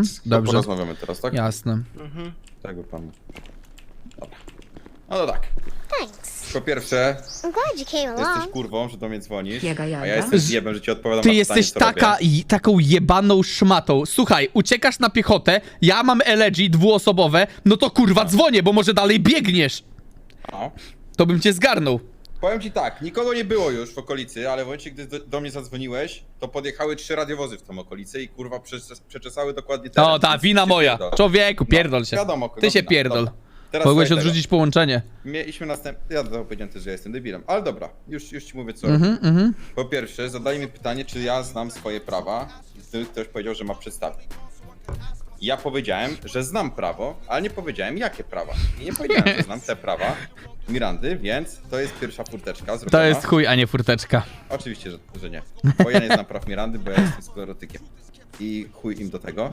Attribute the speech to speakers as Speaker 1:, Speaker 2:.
Speaker 1: Mhm, dobrze.
Speaker 2: porozmawiamy teraz, tak?
Speaker 1: Jasne.
Speaker 2: Tak, by pan. Dobra. No to tak.
Speaker 3: Thanks.
Speaker 2: Po pierwsze,
Speaker 3: I'm glad you came
Speaker 2: jesteś
Speaker 3: along.
Speaker 2: kurwą, że do mnie dzwonisz.
Speaker 4: Jaga, jaga.
Speaker 2: A ja jestem zjebem, że ci odpowiadam
Speaker 1: Ty
Speaker 2: na
Speaker 1: jesteś
Speaker 2: co
Speaker 1: taka,
Speaker 2: robię.
Speaker 1: i- taką jebaną szmatą. Słuchaj, uciekasz na piechotę, ja mam elegy dwuosobowe, no to kurwa dzwonię, bo może dalej biegniesz.
Speaker 2: No.
Speaker 1: To bym cię zgarnął.
Speaker 2: Powiem ci tak, nikogo nie było już w okolicy, ale w momencie, gdy do, do mnie zadzwoniłeś, to podjechały trzy radiowozy w tą okolicę i kurwa przeczes- przeczesały dokładnie teren.
Speaker 1: O, ta wina moja. Człowieku,
Speaker 2: No,
Speaker 1: pierdol się.
Speaker 2: Wiadomo, kogo
Speaker 1: Ty się
Speaker 2: wina.
Speaker 1: pierdol.
Speaker 2: Dobra. Teraz
Speaker 1: Mogłeś odrzucić połączenie.
Speaker 2: Mieliśmy następny. Ja to powiedziałem też, że ja jestem debilem. Ale dobra, już, już ci mówię co.
Speaker 1: Mhm, mhm.
Speaker 2: Po pierwsze, zadali mi pytanie, czy ja znam swoje prawa. Ktoś powiedział, że ma przedstawić. Ja powiedziałem, że znam prawo, ale nie powiedziałem jakie prawa. I nie powiedziałem, że znam te prawa Mirandy, więc to jest pierwsza furteczka
Speaker 1: To
Speaker 2: zrobiona.
Speaker 1: jest chuj, a nie furteczka.
Speaker 2: Oczywiście, że, że nie. Bo ja nie znam praw Mirandy, bo ja jestem sklerotykiem. I chuj im do tego.